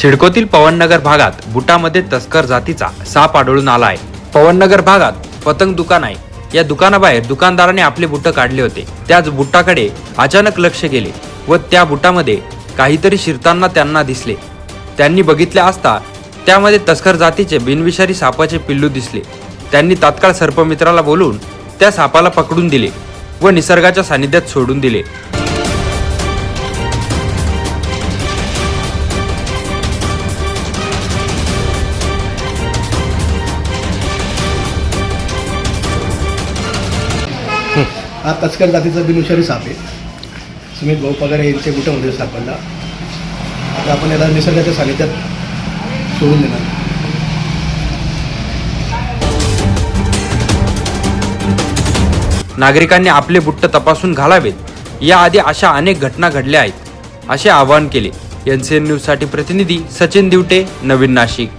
सिडकोतील पवननगर भागात बुटामध्ये तस्कर जातीचा साप आढळून आला आहे पवननगर भागात पतंग दुकान आहे. या दुकानाबाहेर दुकानदाराने आपले बुट काढले होते. त्याच बुटाकडे अचानक लक्ष गेले व त्या बुटामध्ये काहीतरी शिरताना त्यांना दिसले. त्यांनी बघितले असता त्यामध्ये तस्कर जातीचे बिनविषारी सापाचे पिल्लू दिसले. त्यांनी तात्काळ सर्पमित्राला बोलून त्या सापाला पकडून दिले व निसर्गाच्या सानिध्यात सोडून दिले. हा तस्कर जातीचा बिनविषारी साप आहे. सुमित भाऊ पगार यांच्या गुटामध्ये सापडला. आता आपण याला निसर्गाच्या सानिध्यात सोडून देणार. नागरिकांनी आपले बुट्ट तपासून घालावेत. याआधी अशा अनेक घटना घडल्या आहेत. असे आवाहन केले. एन सी एन न्यूजसाठी प्रतिनिधी सचिन दिवटे नवीन नाशिक.